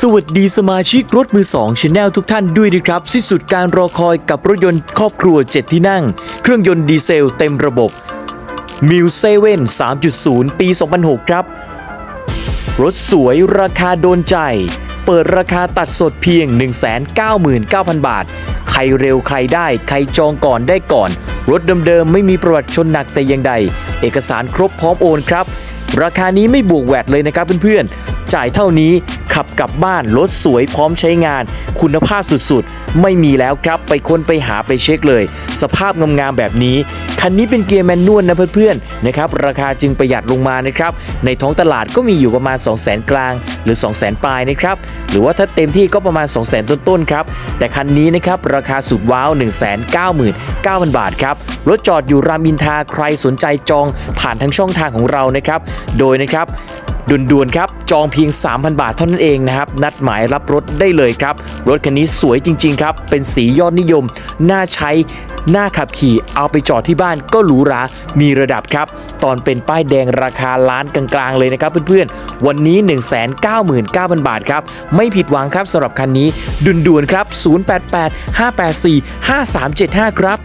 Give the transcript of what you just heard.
สวัสดีสมาชิกรถมือ2ชแนลทุกท่านด้วยนะครับ สิ้นสุดการรอคอยกับรถยนต์ครอบครัว 7 ที่นั่ง เครื่องยนต์ดีเซลเต็มระบบมิวเซเว่น3.0 ปี 2006 ครับ รถสวยราคาโดนใจ เปิดราคาตัดสดเพียง 199,000 บาท ใครเร็วใครได้ ใครจองก่อนได้ก่อน รถเดิมๆ ไม่มีประวัติชนหนักแต่อย่างใด เอกสารครบพร้อมโอนครับ ราคานี้ไม่บวกแวดเลยนะครับเพื่อนๆ จ่ายเท่านี้ ขับกลับบ้านรถสวยพร้อมใช้งาน คุณภาพสุดๆ ไม่มีแล้วครับไปค้นไปหาไปเช็คเลย สภาพงามๆแบบนี้ คันนี้เป็นเกียร์แมนนวลนะเพื่อนๆนะครับราคาจึงประหยัดลงมานะครับในท้องตลาดก็มีอยู่ประมาณ 2 0 0 0 0 0 กลางหรือ 2 0 0 0 0 0 ปลายนะครับหรือว่าถ้าเต็มที่ก็ประมาณ 2 0 0 0 0 0 ต้นๆครับแต่คันนี้นะครับราคาสุดว้าว 199,000 บาทครับรถจอดอยู่รามอินทาใครสนใจจองผ่านทั้งช่องทางของเรานะครับโดยนะครับ ด่วนๆครับ จองเพียง 3,000 บาทเท่านั้นเองนะครับ นัดหมายรับรถได้เลยครับ รถคันนี้สวยจริง ๆ ครับ เป็นสียอดนิยม น่าใช้น่าขับขี่เอาไปจอดที่บ้านก็หรูหรา มีระดับครับ ตอนเป็นป้ายแดงราคาล้านกลางๆ เลยนะครับเพื่อนๆ วันนี้ 199,000 บาทครับ ไม่ผิดหวังครับสำหรับคันนี้ด่วนๆครับ 088 584 5375 ครับ